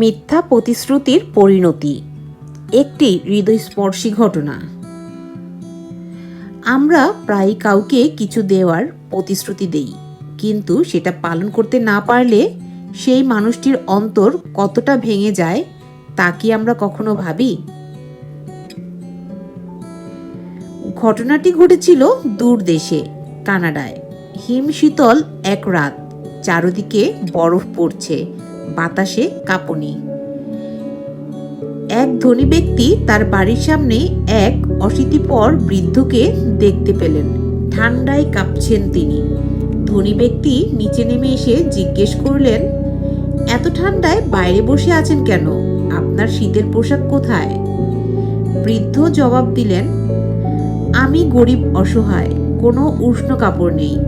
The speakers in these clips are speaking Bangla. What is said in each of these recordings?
মিথ্যা প্রতিশ্রুতির পরিণতি। একটি হৃদয়স্পর্শী ঘটনা। আমরা প্রায় কাউকে কিছু দেওয়ার প্রতিশ্রুতি দেই, কিন্তু সেটা পালন করতে না পারলে সেই মানুষটির অন্তর কতটা ভেঙে যায়, তা কি আমরা কখনো ভাবি? ঘটনাটি ঘটেছিল দূর দেশে, কানাডায়। হিমশীতল এক রাত, চারদিকে বরফ পড়ছে বাতাসে কাঁপুনি। এক ধনী ব্যক্তি তার বাড়ির সামনে এক অশীতিপর বৃদ্ধকে দেখতে পেলেন। ঠান্ডায় কাঁপছেন তিনি। ধনী ব্যক্তি নিচে নেমে এসে জিজ্ঞেস করলেন, এত ঠান্ডায় বাইরে বসে আছেন কেন? আপনার শীতের পোশাক কোথায়? বৃদ্ধ জবাব দিলেন, আমি গরিব, অসহায়, কোনো উষ্ণ কাপড় নেই।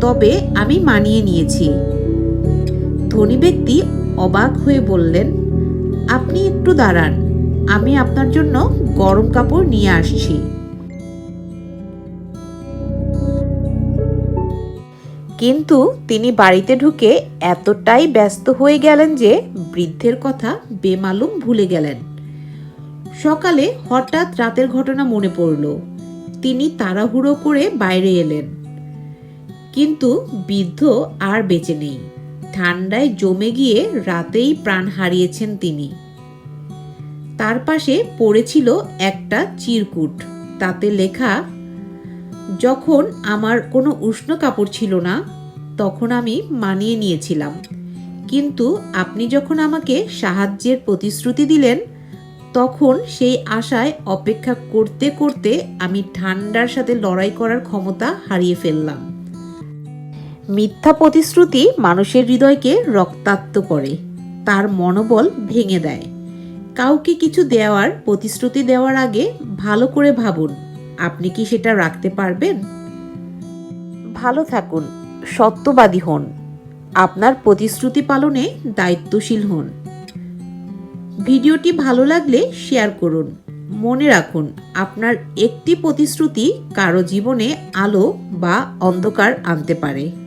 তবে আমি মানিয়ে নিয়েছি। ধনী ব্যক্তি অবাক হয়ে বললেন, আপনি একটু দাঁড়ান, আমি আপনার জন্য গরম কাপড় নিয়ে আসছি। কিন্তু তিনি বাড়িতে ঢুকে এতটাই ব্যস্ত হয়ে গেলেন যে বৃদ্ধের কথা বেমালুম ভুলে গেলেন। সকালে হঠাৎ রাতের ঘটনা মনে পড়ল। তিনি তাড়াহুড়ো করে বাইরে এলেন। কিন্তু বৃদ্ধ আর বেঁচে নেই। ঠান্ডায় জমে গিয়ে রাতেই প্রাণ হারিয়েছেন তিনি। তার পাশে পড়েছিল একটা চিরকুট। তাতে লেখা, যখন আমার কোনো উষ্ণ কাপড় ছিল না, তখন আমি মানিয়ে নিয়েছিলাম। কিন্তু আপনি যখন আমাকে সাহায্যের প্রতিশ্রুতি দিলেন, তখন সেই আশায় অপেক্ষা করতে করতে আমি ঠান্ডার সাথে লড়াই করার ক্ষমতা হারিয়ে ফেললাম। মিথ্যা প্রতিশ্রুতি মানুষের হৃদয়কে রক্তাক্ত করে। তার মনোবল ভেঙে দেয়। কাউকে কিছু দেওয়ার, প্রতিশ্রুতি দেওয়ার আগে ভালো করে ভাবুন, আপনি কি সেটা রাখতে পারবেন? ভালো থাকুন, সত্যবাদী হন। আপনার প্রতিশ্রুতি পালনে দায়িত্বশীল হন। ভিডিওটি ভালো লাগলে শেয়ার করুন। মনে রাখুন, আপনার একটি প্রতিশ্রুতি কারও জীবনে আলো বা অন্ধকার আনতে পারে।